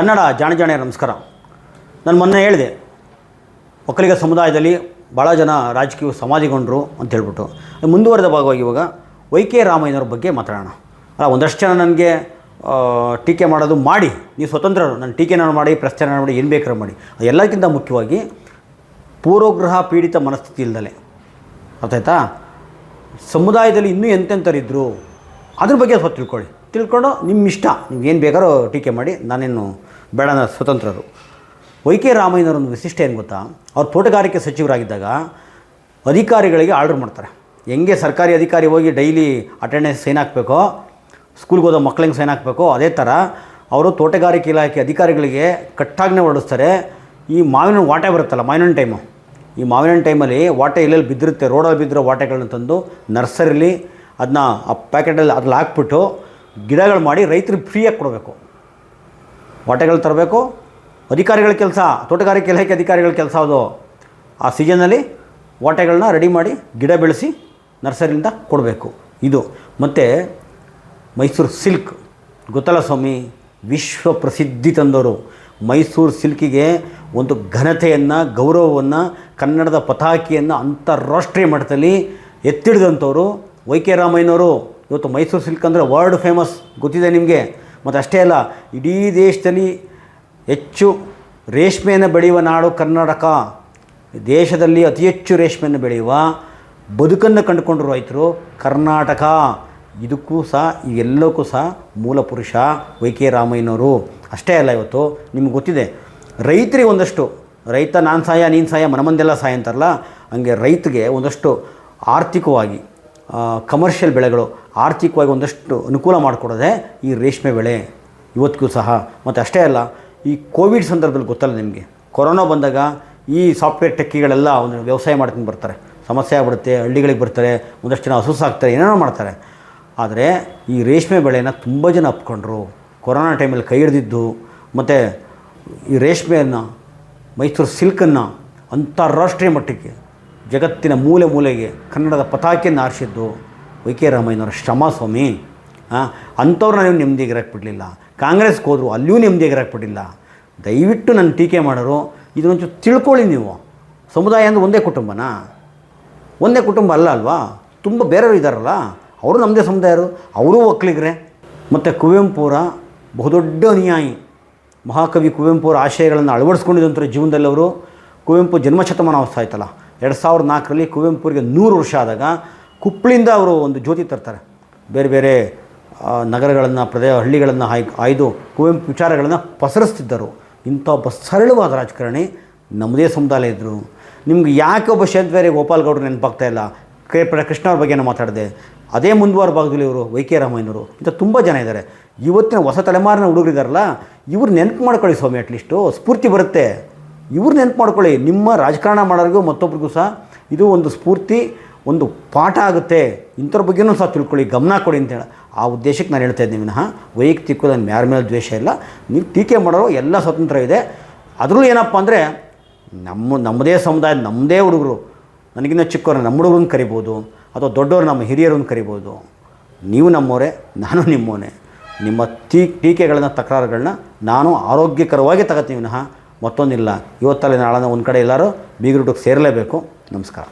ಕನ್ನಡ ಜಾಣ ಜಾಣೆ ನಮಸ್ಕಾರ. ನಾನು ಮೊನ್ನೆ ಹೇಳಿದೆ, ಒಕ್ಕಲಿಗ ಸಮುದಾಯದಲ್ಲಿ ಭಾಳ ಜನ ರಾಜಕೀಯ ಸಮಾಧಿಗೊಂಡರು ಅಂತ ಹೇಳ್ಬಿಟ್ಟು. ಮುಂದುವರೆದ ಭಾಗವಾಗಿ ಇವಾಗ ವೈ ಕೆ ರಾಮಯ್ಯನವ್ರ ಬಗ್ಗೆ ಮಾತಾಡೋಣ. ಅಲ್ಲ, ಒಂದಷ್ಟು ಜನ ನನಗೆ ಟೀಕೆ ಮಾಡೋದು ಮಾಡಿ, ನೀವು ಸ್ವತಂತ್ರರು ನಾನು ಟೀಕೆನ ಮಾಡಿ ಪ್ರಶ್ನೆ ಮಾಡಿ, ಏನು ಬೇಕಾದ್ರೂ ಮಾಡಿ. ಎಲ್ಲಕ್ಕಿಂತ ಮುಖ್ಯವಾಗಿ ಪೂರ್ವಗ್ರಹ ಪೀಡಿತ ಮನಸ್ಥಿತಿ ಇಲ್ದಲೆ. ಅರ್ಥಾಯ್ತಾ ಸಮುದಾಯದಲ್ಲಿ ಇನ್ನೂ ಎಂತೆಂಥರಿದ್ದರು ಅದ್ರ ಬಗ್ಗೆ ಸ್ವಲ್ಪ ತಿಳ್ಕೊಳ್ಳಿ. ತಿಳ್ಕೊಂಡು ನಿಮ್ಮ ಇಷ್ಟ ಏನು ಬೇಕಾದ್ರೂ ಟೀಕೆ ಮಾಡಿ ನಾನೇನು ಬೇಡ ನಾನು ಸ್ವತಂತ್ರರು. ವೈ ಕೆ ರಾಮಯ್ಯನವರ ಒಂದು ವಿಶಿಷ್ಟ ಏನು ಗೊತ್ತಾ? ಅವ್ರು ತೋಟಗಾರಿಕೆ ಸಚಿವರಾಗಿದ್ದಾಗ ಅಧಿಕಾರಿಗಳಿಗೆ ಆರ್ಡರ್ ಮಾಡ್ತಾರೆ. ಹೆಂಗೆ ಸರ್ಕಾರಿ ಅಧಿಕಾರಿ ಹೋಗಿ ಡೈಲಿ ಅಟೆಂಡೆನ್ಸ್ ಸೈನ್ ಹಾಕಬೇಕೋ, ಸ್ಕೂಲ್ಗೆ ಹೋದೋ ಮಕ್ಳಿಗೆ ಸೈನ್ ಹಾಕಬೇಕೋ, ಅದೇ ಥರ ಅವರು ತೋಟಗಾರಿಕೆ ಇಲಾಖೆ ಅಧಿಕಾರಿಗಳಿಗೆ ಕಟ್ಟಾಗ್ನೇ ಹೊರಡಿಸ್ತಾರೆ. ಈ ಮಾವಿನ ವಾಟೆ ಬರುತ್ತಲ್ಲ ಮಾವಿನ ಟೈಮು ಈ ಮಾವಿನ ಟೈಮಲ್ಲಿ ವಾಟೆ ಎಲ್ಲೆಲ್ಲಿ ಬಿದ್ದಿರುತ್ತೆ ರೋಡಲ್ಲಿ ಬಿದ್ದಿರೋ ವಾಟೆಗಳನ್ನ ತಂದು ನರ್ಸರಿಲಿ ಅದನ್ನ ಆ ಪ್ಯಾಕೆಟಲ್ಲಿ ಅದ್ರಲ್ಲಿ ಹಾಕ್ಬಿಟ್ಟು ಗಿಡಗಳು ಮಾಡಿ ರೈತರಿಗೆ ಫ್ರೀಯಾಗಿ ಕೊಡಬೇಕು. ವಾಟೆಗಳು ತರಬೇಕು. ಅಧಿಕಾರಿಗಳ ಕೆಲಸ, ತೋಟಗಾರಿಕೆ ಇಲಾಖೆ ಅಧಿಕಾರಿಗಳ ಕೆಲಸ ಅದು. ಆ ಸೀಸನಲ್ಲಿ ವಾಟೆಗಳನ್ನ ರೆಡಿ ಮಾಡಿ ಗಿಡ ಬೆಳೆಸಿ ನರ್ಸರಿಯಿಂದ ಕೊಡಬೇಕು. ಇದು. ಮತ್ತು ಮೈಸೂರು ಸಿಲ್ಕ್. ಗೊತ್ತಲ್ಲ ಸ್ವಾಮಿ? ವಿಶ್ವ ಪ್ರಸಿದ್ಧಿ ತಂದವರು. ಮೈಸೂರು ಸಿಲ್ಕಿಗೆ ಒಂದು ಘನತೆಯನ್ನು, ಗೌರವವನ್ನು, ಕನ್ನಡದ ಪತಾಕಿಯನ್ನು ಅಂತಾರಾಷ್ಟ್ರೀಯ ಮಟ್ಟದಲ್ಲಿ ಎತ್ತಿಡಿದಂಥವ್ರು. ವೈ ಕೆ ರಾಮಯ್ಯನವರು. ಇವತ್ತು ಮೈಸೂರು ಸಿಲ್ಕ್ ಅಂದರೆ ವರ್ಲ್ಡ್ ಫೇಮಸ್ ಗೊತ್ತಿದೆ ನಿಮಗೆ? ಮತ್ತು ಅಷ್ಟೇ ಅಲ್ಲ, ಇಡೀ ದೇಶದಲ್ಲಿ ಹೆಚ್ಚು ರೇಷ್ಮೆಯನ್ನು ಬೆಳೆಯುವ ನಾಡು ಕರ್ನಾಟಕ. ದೇಶದಲ್ಲಿ ಅತಿ ಹೆಚ್ಚು ರೇಷ್ಮೆಯನ್ನು ಬೆಳೆಯುವ ಬದುಕನ್ನು ಕಂಡುಕೊಂಡ್ರು ರೈತರು ಕರ್ನಾಟಕ. ಇದಕ್ಕೂ ಸಹ, ಇವೆಲ್ಲಕ್ಕೂ ಸಹ ಮೂಲ ಪುರುಷ ವೈ ಕೆ ರಾಮಯ್ಯನವರು. ಅಷ್ಟೇ ಅಲ್ಲ ಇವತ್ತು, ನಿಮ್ಗೆ ಗೊತ್ತಿದೆ, ರೈತರಿಗೆ ಒಂದಷ್ಟು, ರೈತ ನಾನು ಸಹಾಯ ನೀನು ಸಹಾಯ ಮನಮಂದೆಲ್ಲ ಸಹಾಯ ಅಂತಾರಲ್ಲ ಹಂಗೆ ರೈತರಿಗೆ ಒಂದಷ್ಟು ಆರ್ಥಿಕವಾಗಿ ಕಮರ್ಷಿಯಲ್ ಬೆಳೆಗಳು ಆರ್ಥಿಕವಾಗಿ ಒಂದಷ್ಟು ಅನುಕೂಲ ಮಾಡಿಕೊಡೋದೆ ಈ ರೇಷ್ಮೆ ಬೆಳೆ. ಇವತ್ತಿಗೂ ಸಹ. ಮತ್ತು ಅಷ್ಟೇ ಅಲ್ಲ, ಈ ಕೋವಿಡ್ ಸಂದರ್ಭದಲ್ಲಿ ಗೊತ್ತಲ್ಲ ನಿಮಗೆ, ಕೊರೋನಾ ಬಂದಾಗ ಈ ಸಾಫ್ಟ್ವೇರ್ ಟೆಕ್ಕಿಗಳೆಲ್ಲ ಒಂದು ವ್ಯವಸಾಯ ಮಾಡ್ಕೊಂಡು ಬರ್ತಾರೆ. ಸಮಸ್ಯೆ ಆಗ್ಬಿಡುತ್ತೆ, ಹಳ್ಳಿಗಳಿಗೆ ಬರ್ತಾರೆ, ಒಂದಷ್ಟು ಜನ ಹಸು ಸಾಕ್ತಾರೆ ಏನೇನೋ ಮಾಡ್ತಾರೆ. ಆದರೆ ಈ ರೇಷ್ಮೆ ಬೆಳೆನ ತುಂಬ ಜನ ಅಪ್ಕೊಂಡ್ರು. ಕೊರೋನಾ ಟೈಮಲ್ಲಿ ಕೈ ಹಿಡ್ದಿದ್ದು, ಮತ್ತು ಈ ರೇಷ್ಮೆಯನ್ನು, ಮೈಸೂರು ಸಿಲ್ಕನ್ನು ಅಂತಾರಾಷ್ಟ್ರೀಯ ಮಟ್ಟಕ್ಕೆ, ಜಗತ್ತಿನ ಮೂಲೆ ಮೂಲೆಗೆ, ಕನ್ನಡದ ಪತಾಕೆಯನ್ನು ಆರಿಸಿದ್ದು ವೈ ಕೆ ರಾಮಯ್ಯನವರ ಶ್ರಮ ಸ್ವಾಮಿ ಅಂಥವ್ರನ್ನ ನೀವು ನೆಮ್ಮದಿಗೆ ಬಿಡಲಿಲ್ಲ. ಕಾಂಗ್ರೆಸ್ಗೆ ಹೋದರು ಅಲ್ಲಿಯೂ ನೆಮ್ಮದಿಗೆ ಬಿಡಲಿಲ್ಲ. ದಯವಿಟ್ಟು ನನ್ನ ಟೀಕೆ ಮಾಡೋರು ಇದನ್ನೊಂಚೂರು ತಿಳ್ಕೊಳ್ಳಿ ನೀವು. ಸಮುದಾಯ ಅಂದರೆ ಒಂದೇ ಕುಟುಂಬನಾ? ಒಂದೇ ಕುಟುಂಬ ಅಲ್ಲ ಅಲ್ವಾ? ತುಂಬ ಬೇರೆಯವರು ಇದ್ದಾರಲ್ಲ? ಅವರು ನಮ್ಮದೇ ಸಮುದಾಯರು ಅವರೂ ಒಕ್ಕಲಿಗ್ರೆ. ಮತ್ತು ಕುವೆಂಪುರ, ಬಹುದೊಡ್ಡ ಅನುಯಾಯಿ. ಮಹಾಕವಿ ಕುವೆಂಪುರ ಆಶಯಗಳನ್ನು ಅಳವಡಿಸ್ಕೊಂಡಿದ್ದಂಥ ಜೀವನದಲ್ಲಿ ಅವರು. ಕುವೆಂಪು ಜನ್ಮಶತಮಾನ ಆಯ್ತಲ್ಲ. ಎರಡು ಸಾವಿರದ ನಾಲ್ಕರಲ್ಲಿ ಕುವೆಂಪುರಿಗೆ ನೂರು ವರ್ಷ ಆದಾಗ ಕುಪ್ಪಳಿಂದ ಅವರು ಒಂದು ಜ್ಯೋತಿ ತರ್ತಾರೆ. ಬೇರೆ ಬೇರೆ ನಗರಗಳನ್ನು ಪ್ರದೇಶ ಹಳ್ಳಿಗಳನ್ನು ಆಯ್ ಆಯ್ದು ಕುವೆಂಪು ವಿಚಾರಗಳನ್ನು ಪಸರಿಸ್ತಿದ್ದರು. ಇಂಥ ಒಬ್ಬ ಸರಳವಾದ ರಾಜಕಾರಣಿ ನಮ್ಮದೇ ಸಮುದಾಯ ಇದ್ದರು ನಿಮ್ಗೆ ಯಾಕೆ ಒಬ್ಬ ಶೇಂದ್ವೇರಿ ಗೋಪಾಲ್ ಗೌಡ್ರು ನೆನಪಾಗ್ತಾ ಇಲ್ಲ? ಕೆ ಕೃಷ್ಣ ಅವ್ರ ನಾನು ಮಾತಾಡಿದೆ. ಅದೇ ಮುಂದುವಾರ ಭಾಗದಲ್ಲಿ ಇವರು ವೈ ಕೆ ರಾಮಯ್ಯನವರು. ಇಂಥ ತುಂಬ ಜನ ಇದ್ದಾರೆ. ಇವತ್ತಿನ ಹೊಸ ತಲೆಮಾರಿನ ಹುಡುಗರಿದ್ದಾರಲ್ಲ ಇವ್ರು ನೆನಪು ಮಾಡ್ಕೊಳ್ಳಿ ಸ್ವಾಮಿ ಅಟ್ಲೀಸ್ಟು ಸ್ಫೂರ್ತಿ ಬರುತ್ತೆ. ಇವ್ರು ನೆನಪು ಮಾಡ್ಕೊಳ್ಳಿ. ನಿಮ್ಮ ರಾಜಕಾರಣ ಮಾಡೋರಿಗೂ ಮತ್ತೊಬ್ರಿಗೂ ಸಹ ಇದು ಒಂದು ಸ್ಫೂರ್ತಿ. ಒಂದು ಪಾಠ ಆಗುತ್ತೆ. ಇಂಥವ್ರ ಬಗ್ಗೆನೂ ಸಹ ತಿಳ್ಕೊಳ್ಳಿ, ಗಮನ ಕೊಡಿ ಅಂತೇಳಿ ಆ ಉದ್ದೇಶಕ್ಕೆ ನಾನು ಹೇಳ್ತಾ ಇದ್ದೀನಿ ವಿನಃ. ವೈಯಕ್ತಿಕ ನನ್ನ ಯಾರ ಮೇಲೆ ದ್ವೇಷ ಇಲ್ಲ. ನೀವು ಟೀಕೆ ಮಾಡೋರು ಎಲ್ಲ ಸ್ವತಂತ್ರ ಇದೆ. ಅದರಲ್ಲೂ ಏನಪ್ಪ ಅಂದರೆ, ನಮ್ಮ, ನಮ್ಮದೇ ಸಮುದಾಯ, ನಮ್ಮದೇ ಹುಡುಗರು. ನನಗಿನ್ನ ಚಿಕ್ಕವ್ರು ನಮ್ಮ ಹುಡುಗರನ್ನ ಕರಿಬೋದು, ಅಥವಾ ದೊಡ್ಡವರು ನಮ್ಮ ಹಿರಿಯರನ್ನು ಕರಿಬೋದು. ನೀವು ನಮ್ಮವರೇ, ನಾನು ನಿಮ್ಮವನೇ. ನಿಮ್ಮ ಟೀ, ಟೀಕೆಗಳನ್ನ, ತಕರಾರುಗಳನ್ನ ನಾನು ಆರೋಗ್ಯಕರವಾಗಿ ತಗೋತೀನಿ ವಿನಃ. ಮತ್ತೊಂದಿಲ್ಲ. ಇವತ್ತಲ್ಲಿ ನಾಳೆ ಒಂದು ಕಡೆ ಎಲ್ಲರೂ ಬೀಗರುಟಕ್ಕೆ ಸೇರಲೇಬೇಕು. ನಮಸ್ಕಾರ.